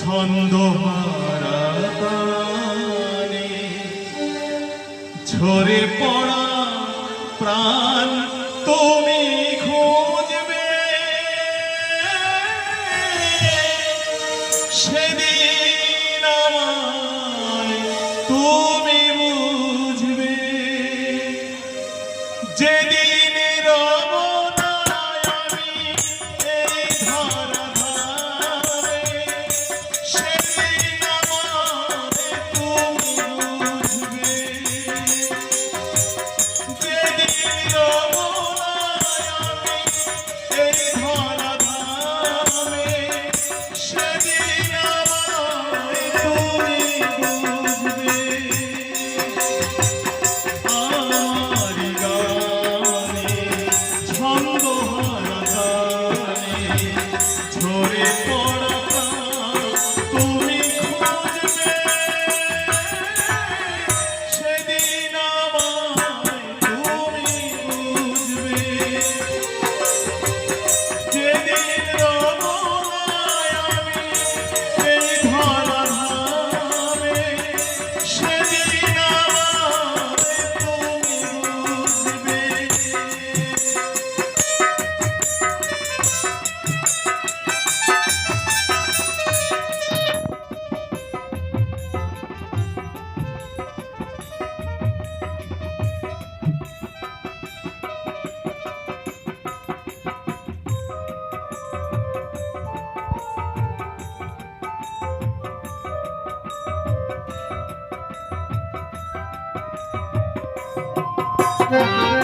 ছন্দ হারাতানে ঝরে পড়া প্রাণ তুমি খুঁজবে। সেদিন Thank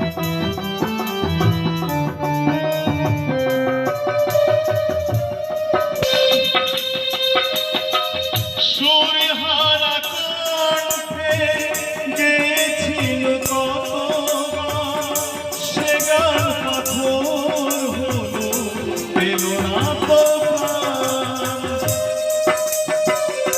you.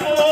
Bravo!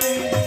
সেদিন আমায়